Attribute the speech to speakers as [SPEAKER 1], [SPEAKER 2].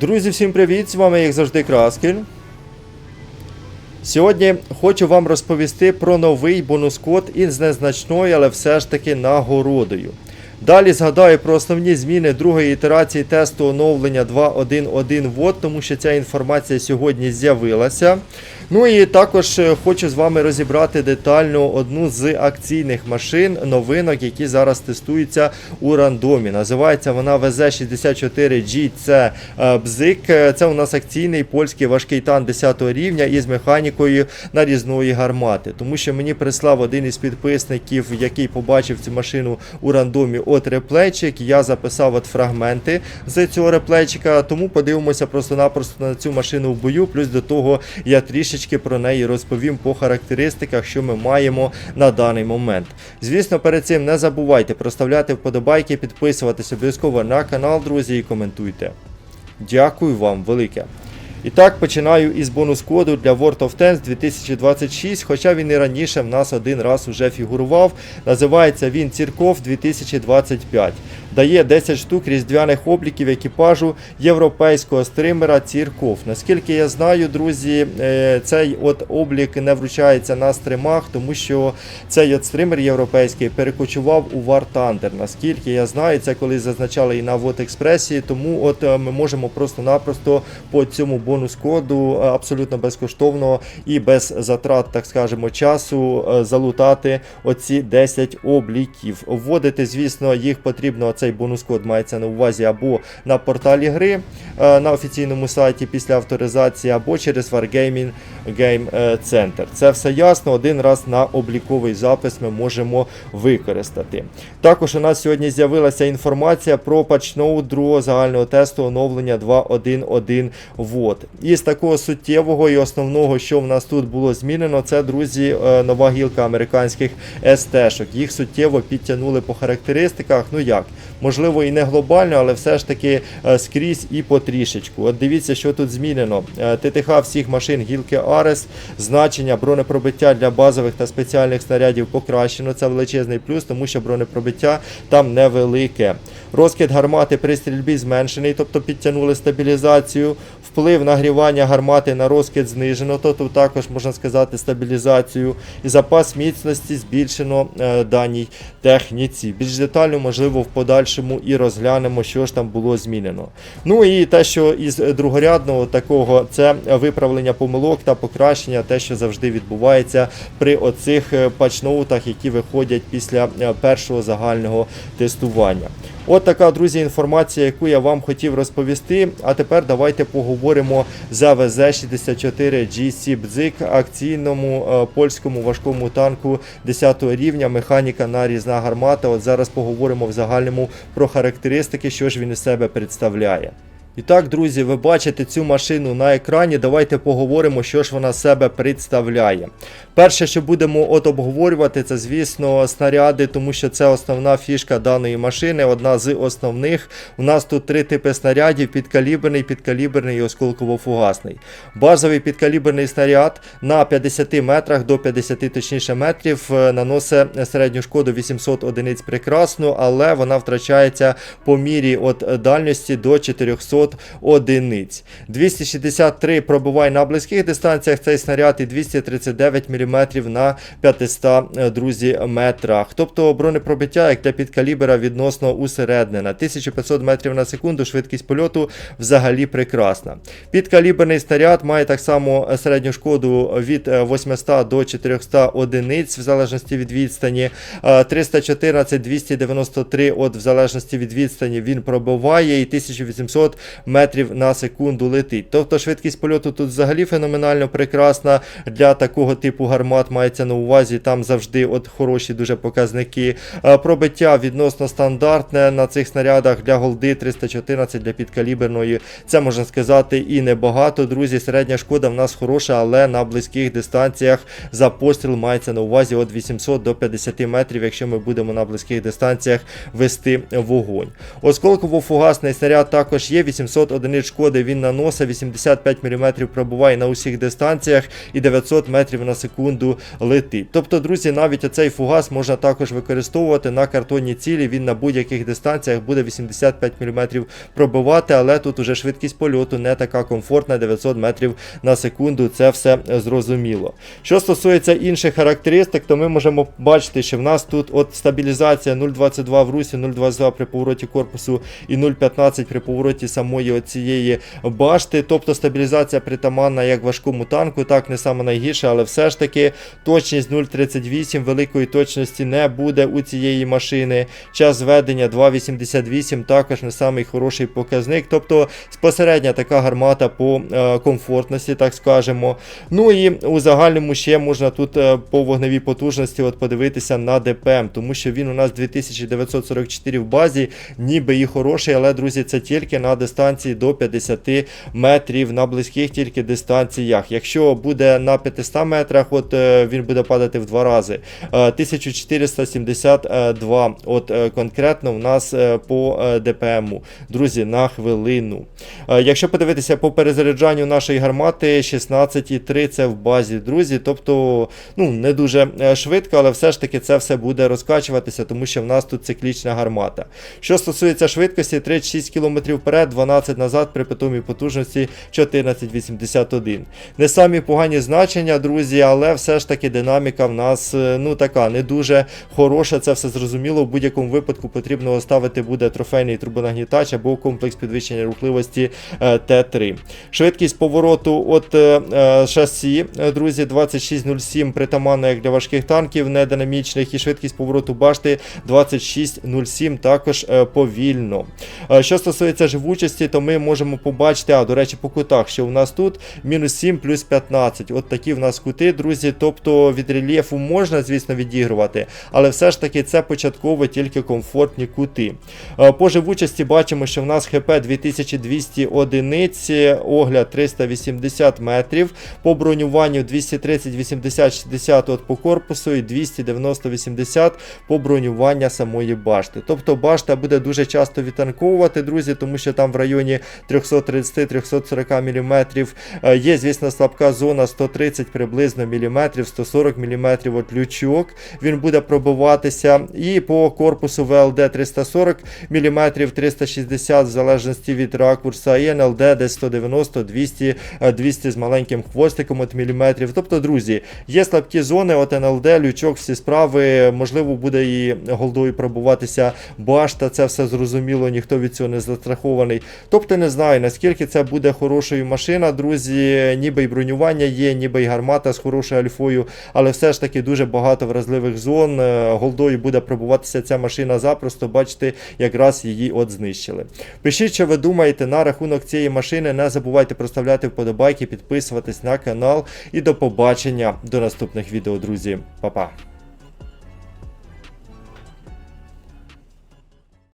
[SPEAKER 1] Друзі, всім привіт! З вами, як завжди, Краскель. Сьогодні хочу вам розповісти про новий бонус-код із незначною, але все ж таки нагородою. Далі згадаю про основні зміни другої ітерації тесту оновлення 2.1.1 вод, тому що ця інформація сьогодні з'явилася. Ну і також е, хочу з вами розібрати детально одну з акційних машин новинок, які зараз тестуються у рандомі. Називається вона VZ64G. Це е, бзик. Е, Це у нас акційний польський важкий танк 10 рівня із механікою нарізної гармати. Тому що мені прислав один із підписників, який побачив цю машину у рандомі от реплейчик. Я записав от фрагменти з цього реплейчика, тому подивимося просто-напросто на цю машину в бою. Плюс до того я трішечки про неї розповім по характеристиках, що ми маємо на даний момент. Звісно, перед цим не забувайте проставляти вподобайки, підписуватись обов'язково на канал, друзі, і коментуйте. Дякую вам велике. І так, починаю із бонус-коду для World of Tanks 2026, хоча він і раніше в нас один раз уже фігурував. Називається він Цірков 2025. Дає 10 штук різдвяних обліків екіпажу європейського стримера Цірков. Наскільки я знаю, друзі, е, цей от облік не вручається на стримах, тому що цей от стример європейський перекочував у War Thunder. Наскільки я знаю, це коли зазначали і на Вот Експресі, тому от е, ми можемо просто-напросто по цьому бонус-коду е, абсолютно безкоштовно і без затрат, так скажемо, часу залутати оці 10 обліків. Вводити, звісно, їх потрібно. Цей бонус-код мається на увазі або на порталі гри е, на офіційному сайті після авторизації, або через Wargaming Game е, Center. Це все ясно. Один раз на обліковий запис ми можемо використати. Також у нас сьогодні з'явилася інформація про патчноут другого загального тесту оновлення 2.1.1 ввод. Із такого суттєвого і основного, що в нас тут було змінено, це, друзі, е, нова гілка американських СТ-шок. Їх суттєво підтягнули по характеристиках. Ну як? Можливо, і не глобально, але все ж таки е, скрізь і потрішечку. От дивіться, що тут змінено. Е, ТТХ всіх машин гілки Арес, значення бронепробиття для базових та спеціальних снарядів покращено. Це величезний плюс, тому що бронепробиття там невелике. Розкид гармати при стрільбі зменшений, тобто підтягнули стабілізацію. Вплив нагрівання гармати на розкид знижено, тобто також можна сказати стабілізацію. І запас міцності збільшено е, даній техніці. Більш детально, можливо, в подальшому і розглянемо, що ж там було змінено. Ну і те, що із другорядного такого, це виправлення помилок та покращення, те, що завжди відбувається при оцих пачноутах, патчноутах, які виходять після е, першого загального тестування. От така, друзі, інформація, яку я вам хотів розповісти. А тепер давайте поговоримо за ВЗ-64GC Бзик, акційному е, польському важкому танку 10 рівня, механіка нарізна гармата. От зараз поговоримо в загальному про характеристики, що ж він із себе представляє. І так, друзі, ви бачите цю машину на екрані. Давайте поговоримо, що ж вона себе представляє. Перше, що будемо от обговорювати, це, звісно, снаряди, тому що це основна фішка даної машини, одна з основних. У нас тут три типи снарядів: підкаліберний, підкаліберний і осколково-фугасний. Базовий підкаліберний снаряд на 50 метрах до 50 точніше метрів е, наносить середню шкоду 800 одиниць прекрасно, але вона втрачається по мірі от дальності до 400 одиниць. 263 пробиває на близьких дистанціях цей снаряд і 239 мм на 500 е, друзі, метрах. Тобто бронепробиття, як для підкалібера, відносно усереднена. 1500 метрів на секунду, швидкість польоту взагалі прекрасна. Підкаліберний снаряд має так само середню шкоду від е, 800 до 400 одиниць в залежності від відстані. Е, 314 293 от в залежності від відстані він пробиває і 1800 метрів на секунду летить. Тобто швидкість польоту тут взагалі феноменально прекрасна для такого типу гармат мається на увазі. Там завжди от хороші дуже показники. Е, Пробиття відносно стандартне на цих снарядах для голди 314 для підкаліберної. Це можна сказати і небагато. Друзі, середня шкода в нас хороша, але на близьких дистанціях за постріл мається на увазі від 800 до 50 метрів, якщо ми будемо на близьких дистанціях вести вогонь. Осколково-фугасний снаряд також є 800 800 одиниць шкоди він наносить, 85 мм пробуває на усіх дистанціях і 900 метрів на секунду летить. Тобто, друзі, навіть оцей фугас можна також використовувати на картонні цілі. Він на будь-яких дистанціях буде 85 мм пробивати, але тут уже швидкість польоту не така комфортна, 900 метрів на секунду. Це все зрозуміло. Що стосується інших характеристик, то ми можемо бачити, що в нас тут от стабілізація 0,22 в русі, 0,22 при повороті корпусу і 0,15 при повороті самої цієї башти. Тобто стабілізація притаманна як важкому танку, так не саме найгірше, але все ж таки точність 0,38, великої точності не буде у цієї машини. Час зведення 2,88 також не самий хороший показник. Тобто спосередня така гармата по е, комфортності, так скажемо. Ну і у загальному ще можна тут е, по вогневій потужності от подивитися на ДПМ, тому що він у нас 2944 в базі, ніби і хороший, але, друзі, це тільки на дистанції до 50 метрів, на близьких тільки дистанціях. Якщо буде на 500 метрах, от е, він буде падати в два рази. Е, 1472, от е, конкретно в нас е, по е, ДПМу. Друзі, на хвилину. Е, Якщо подивитися по перезаряджанню нашої гармати, 16,3 це в базі, друзі. Тобто, ну, не дуже е, швидко, але все ж таки це все буде розкачуватися, тому що в нас тут циклічна гармата. Що стосується швидкості, 36 км вперед, 12 назад при питомій потужності 14,81. Не самі погані значення, друзі, але все ж таки динаміка в нас е, ну така не дуже хороша. Це все зрозуміло. В будь-якому випадку потрібно ставити буде трофейний турбонагнітач або комплекс підвищення рухливості е, Т3. Швидкість повороту от е, шасі, друзі, 26.07 притаманна як для важких танків нединамічних, і швидкість повороту башти 26.07 також повільно. Що стосується живучості, то ми можемо побачити, а до речі, по кутах, що у нас тут мінус 7 плюс 15. От такі в нас кути, друзі. Тобто від рельєфу можна, звісно, відігрувати, але все ж таки це початково тільки комфортні кути. Е, По живучості бачимо, що в нас ХП 2200 одиниць, огляд 380 метрів, по бронюванню 230, 80, 60 от по корпусу і 290, 80 по бронювання самої башти. Тобто башта буде дуже часто відтанковувати, друзі, тому що там в районі 330-340 мм. Є, звісно, слабка зона 130 приблизно мм, 140 мм от лючок. Він буде пробиватися. І по корпусу ВЛД 340 мм, 360 в залежності від ракурса, і НЛД десь 190, 200, е, 200 з маленьким хвостиком от міліметрів. Тобто, друзі, є слабкі зони, от НЛД, лючок, всі справи. Можливо, буде і голдою пробуватися башта, це все зрозуміло, ніхто від цього не застрахований. Тобто не знаю, наскільки це буде хорошою машина, друзі. Ніби й бронювання є, ніби й гармата з хорошою альфою, але все ж таки дуже багато вразливих зон. Е, Голдою буде пробуватися ця машина запросто. Бачите, якраз її от знищили. Пишіть, що ви думаєте на рахунок цієї машини. Не забувайте проставляти вподобайки, підписуватись на канал. І до побачення до наступних відео, друзі. Па-па.